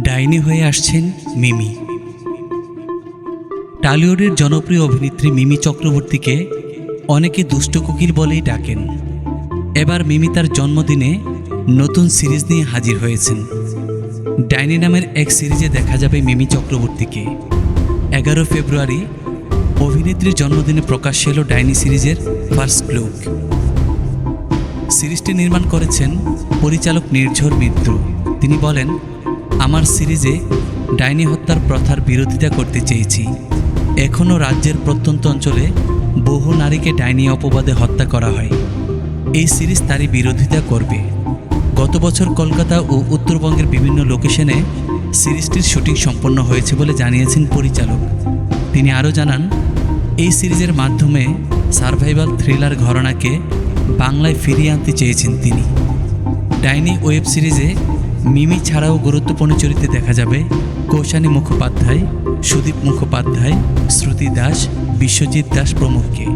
ডাইনি হয়ে আসছেন মিমি। টালিউডের জনপ্রিয় অভিনেত্রী মিমি চক্রবর্তীকে অনেকে দুষ্ট কোকিল বলেই ডাকেন। এবার মিমি তার জন্মদিনে নতুন সিরিজ নিয়ে হাজির হয়েছেন। ডাইনি নামের এক সিরিজে দেখা যাবে মিমি চক্রবর্তীকে। এগারো ফেব্রুয়ারি অভিনেত্রীর জন্মদিনে প্রকাশ্যে এলো ডাইনি সিরিজের ফার্স্ট লুক। সিরিজটি নির্মাণ করেছেন পরিচালক নির্ঝর মিত্র। তিনি বলেন আমার সিরিজে ডাইনি হত্যার প্রথার বিরোধিতা করতে চেয়েছি। এখনও রাজ্যের প্রত্যন্ত অঞ্চলে বহু নারীকে ডাইনি অপবাদে হত্যা করা হয়। এই সিরিজ তারই বিরোধিতা করবে। গত বছর কলকাতা ও উত্তরবঙ্গের বিভিন্ন লোকেশনে সিরিজটির শুটিং সম্পন্ন হয়েছে বলে জানিয়েছেন পরিচালক। তিনি আরও জানান, এই সিরিজের মাধ্যমে সার্ভাইভাল থ্রিলার ঘরানাকে বাংলায় ফিরিয়ে আনতে চেয়েছেন তিনি। ডাইনি ওয়েব সিরিজে মিমি ছাড়াও গুরুত্বপূর্ণ চরিত্রে দেখা যাবে কৌশানী মুখোপাধ্যায়, সুদীপ মুখোপাধ্যায়, শ্রুতি দাস, বিশ্বজিৎ দাস প্রমুখকে।